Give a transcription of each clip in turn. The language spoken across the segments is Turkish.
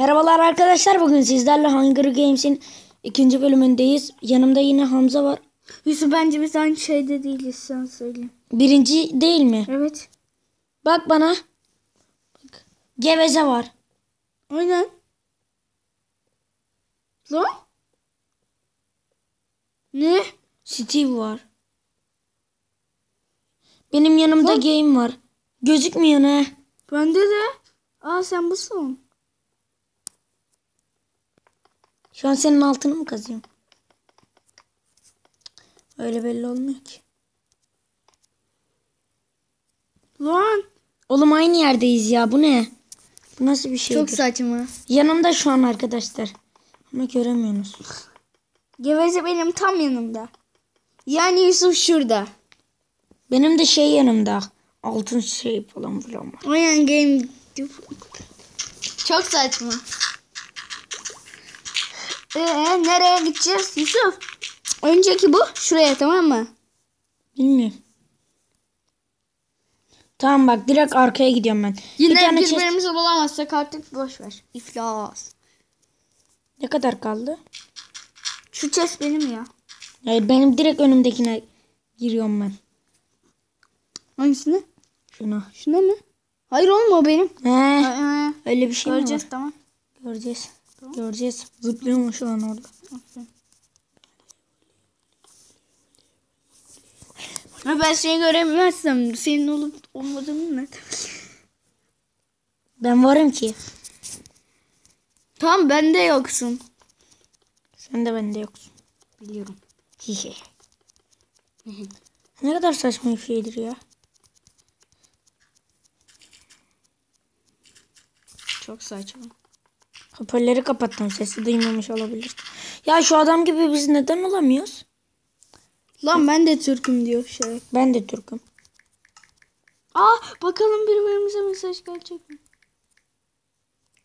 Merhabalar arkadaşlar. Bugün sizlerle Hunger Games'in ikinci bölümündeyiz. Yanımda yine Hamza var. Yusuf bence biz aynı şeyde değiliz sen söyleyeyim. Birinci değil mi? Evet. Bak bana. Bak. Geveze var. Aynen. Lan? Ne? Steve var. Benim yanımda Lan. Game var. Gözükmüyor ne? Bende de. Aa sen busun. Şu an senin altını mı kazıyorum? Öyle belli olmuyor ki. Lan. Oğlum aynı yerdeyiz ya. Bu ne? Bu nasıl bir şeydir? Çok saçma. Yanımda şu an arkadaşlar. Ama göremiyorsunuz. Geveze benim tam yanımda. Yani Yusuf şurada. Benim de şey yanımda. Altın şey falan var. Aynen game. Çok saçma. Ee, nereye gideceğiz Yusuf? Önceki bu. Şuraya tamam mı? Bilmiyorum. Tamam bak direkt arkaya gidiyorum ben. Yine bir tane birbirimizi bulamazsak artık boş ver. İflas. Ne kadar kaldı? Şu chest benim ya. Hayır benim direkt önümdekine giriyorum ben. Hangisini? Şuna. Şuna mı? Hayır oğlum o benim. He, Ee, öyle bir şey göreceğiz mi var? tamam. Göreceğiz. Göreceğiz. Zıplıyor mu şu an orada? Ha, ben seni göremezsem senin olup olmadığını ne? Ben varım ki. Tamam bende yoksun. Sen de bende yoksun. Biliyorum. Hihi. ne kadar saçma bir şeydir ya. Çok saçma. Hoparlörleri kapattım. Sesi duymamış olabilir. Ya şu adam gibi biz neden olamıyoruz? Lan ben de Türk'üm diyor şey. Ben de Türk'üm. Aa bakalım birbirimize mesaj gelecek mi?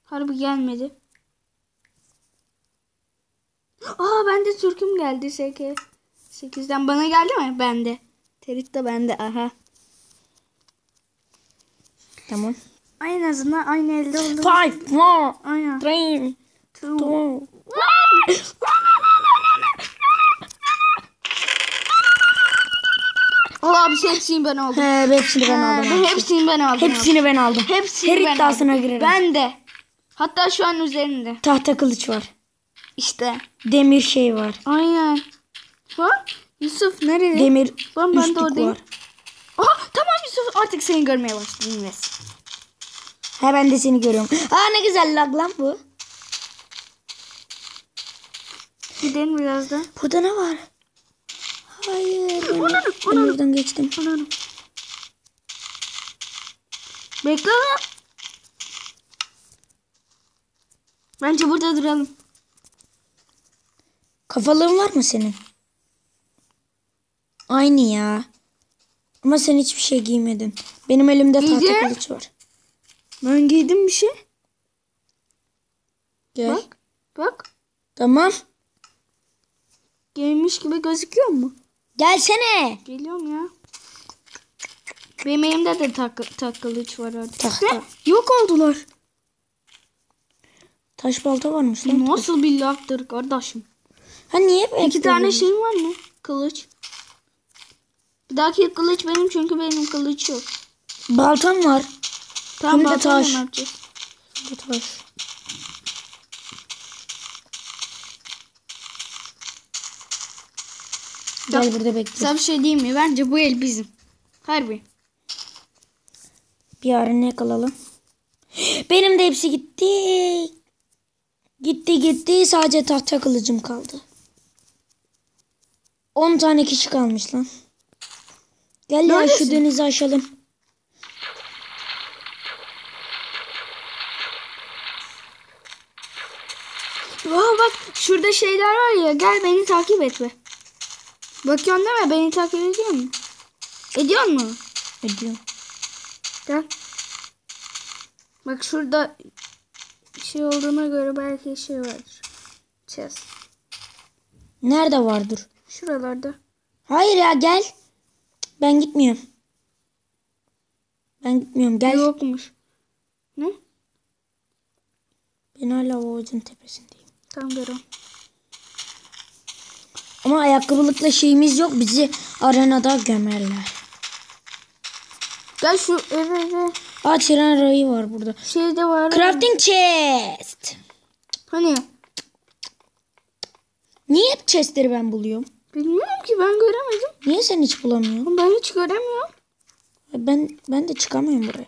Harbi gelmedi. Aa ben de Türk'üm geldi SK. 8'den bana geldi mi? Bende. Terit de bende aha. Tamam. En azından aynı elde oldu. Five, four, Aynen. three, Two. two. Aa bir şey hepsini ben aldım. He, hepsini ben aldım. ben hepsini ben aldım. Hepsini ben aldım. Hepsini Her ben iddiasına aldım. girerim. Ben de. Hatta şu an üzerinde. Tahta kılıç var. İşte. Demir şey var. Aynen. Bak Yusuf nerede? Demir Lan ben de oradayım. var. Aha tamam Yusuf artık seni görmeye başladım. Yes. He ben de seni görüyorum. Aa ne güzel lag lan bu. Gidelim birazdan. Burada ne var? Hayır. Ben, Ananı, ben ananı. buradan geçtim. Anladım. Bekle lan. Bence burada duralım. Kafalığın var mı senin? Aynı ya. Ama sen hiçbir şey giymedin. Benim elimde tahta kılıç var. Ben giydim bir şey. Gel. Bak. Bak. Tamam. Giymiş gibi gözüküyor mu? Gelsene. Geliyorum ya. Benim elimde de tak, tak kılıç var artık. Tahta. Yok oldular. Taş balta varmış lan. Nasıl bir laftır kardeşim? Ha niye İki bekledin? tane şey var mı? Kılıç. Bir dahaki kılıç benim çünkü benim kılıç yok. Baltam var. Tamam Hem de taş. Bu taş. Gel burada bekle. Sana bir şey diyeyim mi? Bence bu el bizim. Harbi. Bir ara ne kalalım? Benim de hepsi gitti. Gitti gitti. Sadece tahta kılıcım kaldı. 10 tane kişi kalmış lan. Gel ya şu denizi aşalım. Aa bak şurada şeyler var ya. Gel beni takip et be. Bakıyorsun değil mi? Beni takip ediyor mu? Ediyor mu? Ediyorum. Gel. Bak şurada şey olduğuna göre belki şey vardır. Chest. Nerede vardır? Şuralarda. Hayır ya gel. Ben gitmiyorum. Ben gitmiyorum. Gel. Yokmuş. Ne? Ben hala o ağacın tepesindeyim. Tam görüyorum. Ama ayakkabılıkla şeyimiz yok. Bizi arenada gömerler. Gel şu eve eve. Aa tren rayı var burada. Şey de var. Crafting chest. Hani? Niye hep chestleri ben buluyorum? Bilmiyorum ki ben göremedim. Niye sen hiç bulamıyorsun? Ben hiç göremiyorum. Ben ben de çıkamıyorum buraya.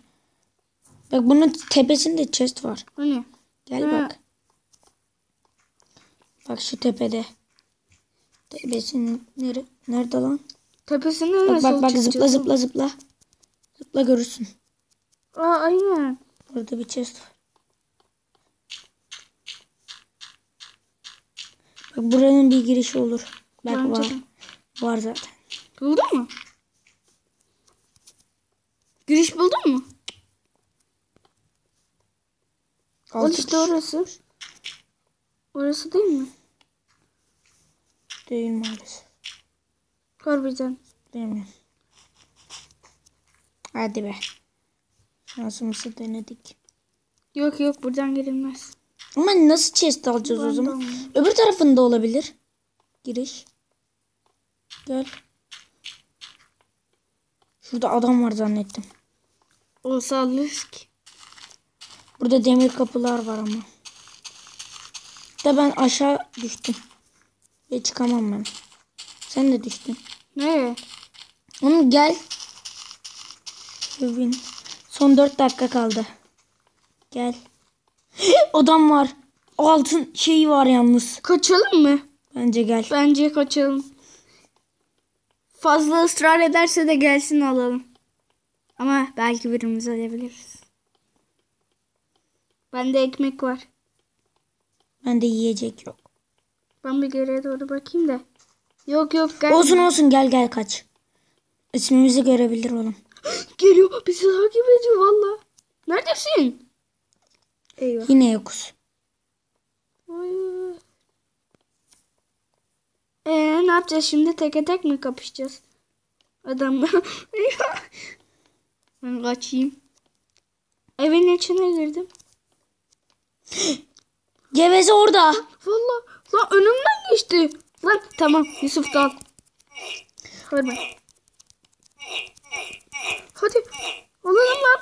Bak bunun tepesinde chest var. Hani? Gel Ha. bak. Bak şu tepede. Tepesinin nere, nerede lan? Tepesinde Bak bak bak zıpla çıkacağız? zıpla zıpla. Zıpla görürsün. Aa aynen. Burada bir chest var. Bak buranın bir girişi olur. Bak Bence var. de. Var zaten. Buldun mu? Giriş buldun mu? Al işte orası. Orası değil mi? Değil maalesef. Harbiden. Değil mi? Hadi be. Şansımızı denedik. Yok yok buradan girilmez. Ama nasıl chest alacağız o Ben de zaman? anlamadım. Öbür tarafında olabilir. Giriş. Gel. Şurada adam var zannettim. Olsa alırız ki. Burada demir kapılar var ama. Da ben aşağı düştüm. Ve çıkamam ben. Sen de düştün. Nereye? Oğlum gel. Bin. Son 4 dakika kaldı. Gel. Adam var. Altın şeyi var yalnız. Kaçalım mı? Bence gel. Bence kaçalım. Fazla ısrar ederse de gelsin alalım. Ama belki birimiz alabiliriz. Bende ekmek var. Bende yiyecek yok. Ben bir geriye doğru bakayım da. Yok yok gel. Olsun olsun gel gel kaç. İsmimizi görebilir oğlum. Geliyor bizi takip ediyor valla. Neredesin? Eyvah. Yine yokuz. Ay. Ee, ne yapacağız şimdi? Teke tek mi kapışacağız? Adamla. Ben kaçayım. Evin içine girdim. Geveze orada. Valla. Lan önümden geçti. Lan tamam Yusuf da al. Hadi. Hadi. Alalım lan.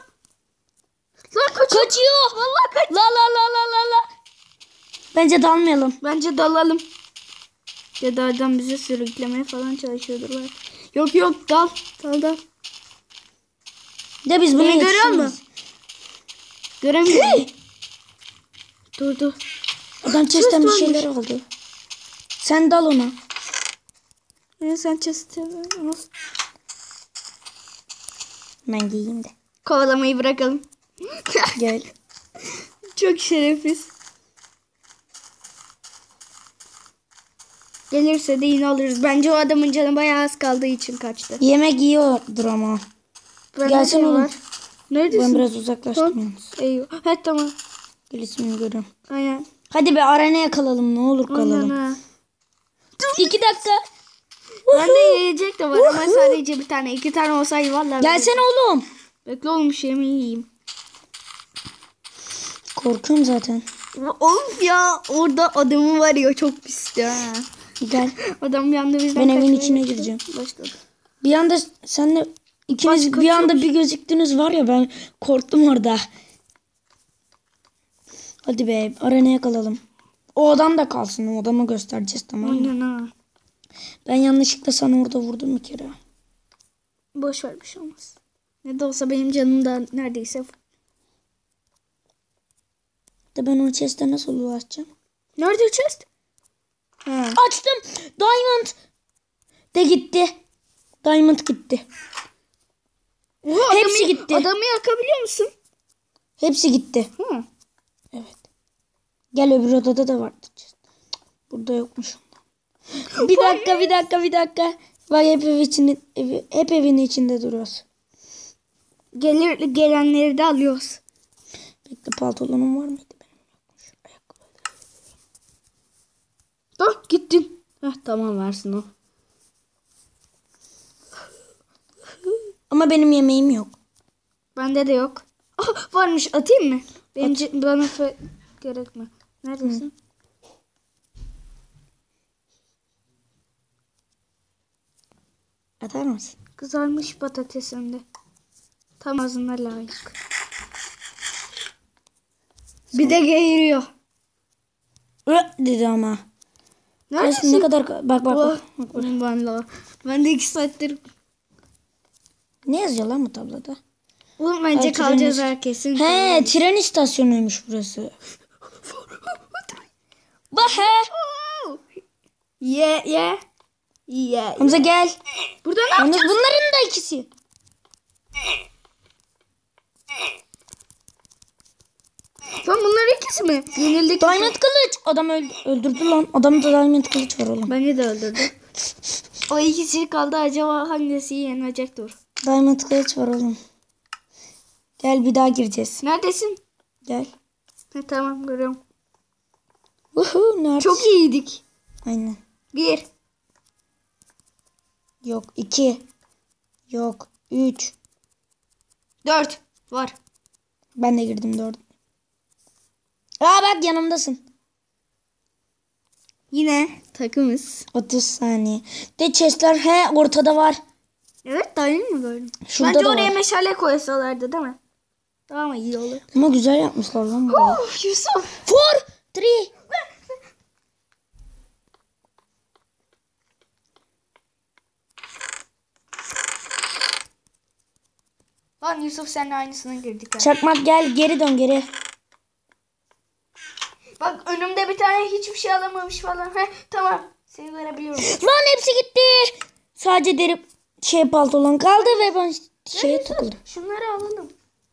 Lan kaçıyor. Kaçıyor. Valla kaç. La la la la la la. Bence dalmayalım. Bence dalalım. Ya da adam bizi sürüklemeye falan çalışıyordur belki. Yok yok dal. Dal dal. De biz bunu Beni görüyor musun? Göremiyorum. dur dur. Adam chest'ten bir şeyler aldı. Sen dal ona. Ya sen chest'i al. Ben giyeyim de. Kovalamayı bırakalım. Gel. Çok şerefsiz. Gelirse de yine alırız. Bence o adamın canı bayağı az kaldığı için kaçtı. Yemek yiyordur ama. Ben Gelsin ne oğlum. Neredesin? Ben biraz uzaklaştım yalnız. Eyvah. Evet tamam. Gel ismini görüyorum. Aynen. Hadi be arenaya kalalım ne olur kalalım. İki dakika. Ben de yiyecek de var ama sadece bir tane. iki tane olsaydı vallahi. Gelsene oğlum. Bekle oğlum bir şeyimi yiyeyim. Korkuyorum zaten. Of ya orada adamı var ya çok pisti ha. Gel. Adam bir anda bizden Ben evin içine gireceğim. Başladı. Bir anda senle ikiniz Baş bir anda bir gözüktünüz var ya ben korktum orada. Hadi be arenaya kalalım. O adam da kalsın. O adamı göstereceğiz tamam mı? Aynen ha. Ben yanlışlıkla sana orada vurdum bir kere. Boş ver bir şey olmaz. Ne de olsa benim canım da neredeyse. De ben o chest'e nasıl ulaşacağım? Nerede chest? Ha. Açtım. Diamond. De gitti. Diamond gitti. Oha, Hepsi adamı, gitti. Adamı yakabiliyor musun? Hepsi gitti. Hı. Evet. Gel öbür odada da vardı. Burada yokmuş. bir dakika bir dakika bir dakika. Bak hep ev içinde, evi, hep evin içinde duruyoruz. Gelir, gelenleri de alıyoruz. Bekle pantolonum var mıydı benim? Yokmuş. Ayakkabı. Ah gittin. Heh, tamam versin o. Ama benim yemeğim yok. Bende de yok. Ah, varmış atayım mı? Benim ce- bana fe- gerekmiyor. Neredesin? Atar mısın? Kızarmış patatesinde. Tam ağzına layık. Bir de geğiriyor. Dedi ama. Neredesin? ne kadar bak bak bak. bak, ben, la. ben de iki saattir. Ne yazıyor lan bu tabloda? Oğlum bence Ay, kalacağız tren- herkesin. He tren istasyonuymuş burası. Bak he. Ye ye. Ye. Hamza gel. Burada ne Yalnız yapacağız? bunların da ikisi. Lan bunlar ikisi mi? Yenildik. Diamond kılıç. Adam öldü, öldürdü lan. Adamda diamond kılıç var oğlum. Beni de öldürdü. o ikisi kaldı acaba hangisi yenecek dur. Diamond kılıç var oğlum. Gel bir daha gireceğiz. Neredesin? Gel. He, tamam görüyorum. Uhu nerede? Çok iyiydik. Aynen. Bir. Yok iki. Yok üç. Dört. Var. Ben de girdim dört. Aa bak yanımdasın. Yine takımız. 30 saniye. De chestler he ortada var. Evet daha yeni mi gördüm? Şurada Bence oraya var. meşale koysalardı değil mi? Daha mı iyi olur? Ama güzel yapmışlar lan burayı. Oh, Yusuf. Four, three. Lan Yusuf seninle aynısına girdik. ha. Çakmak gel geri dön geri. Bak önümde bir tane hiçbir şey alamamış falan. Heh, tamam. Seni görebiliyorum. Lan hepsi gitti. Sadece deri şey paltolan kaldı ve ben şeye takıldım. Şunları alalım.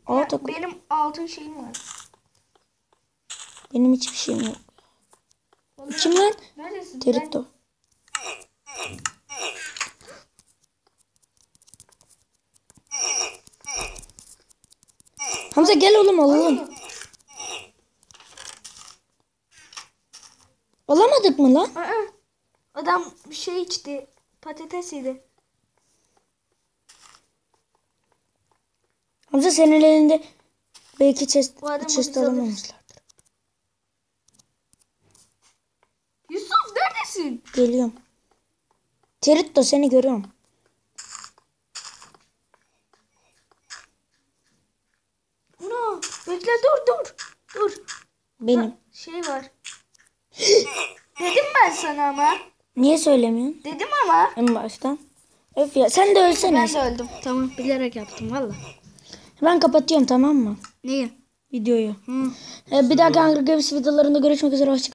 Ya, takıldım. benim altın şeyim var. Benim hiçbir şeyim yok. Kim lan? Neredesin? Terito. Hamza gel oğlum alalım. Alamadık mı lan? Aa, adam bir şey içti. Patates yedi. Hamza senin elinde belki chest, chest alamamışlardır. Yusuf neredesin? Geliyorum. Terito seni görüyorum. Ana bekle dur dur. Dur. Benim. Şey var. Dedim ben sana ama. Niye söylemiyorsun Dedim ama. en baştan? Öf ya sen de ölsene. Ben de öldüm. Tamam bilerek yaptım valla. Ben kapatıyorum tamam mı? Neyi? Videoyu. Hı. Ee, bir dahaki Hunger Games videolarında görüşmek üzere. Hoşçakalın.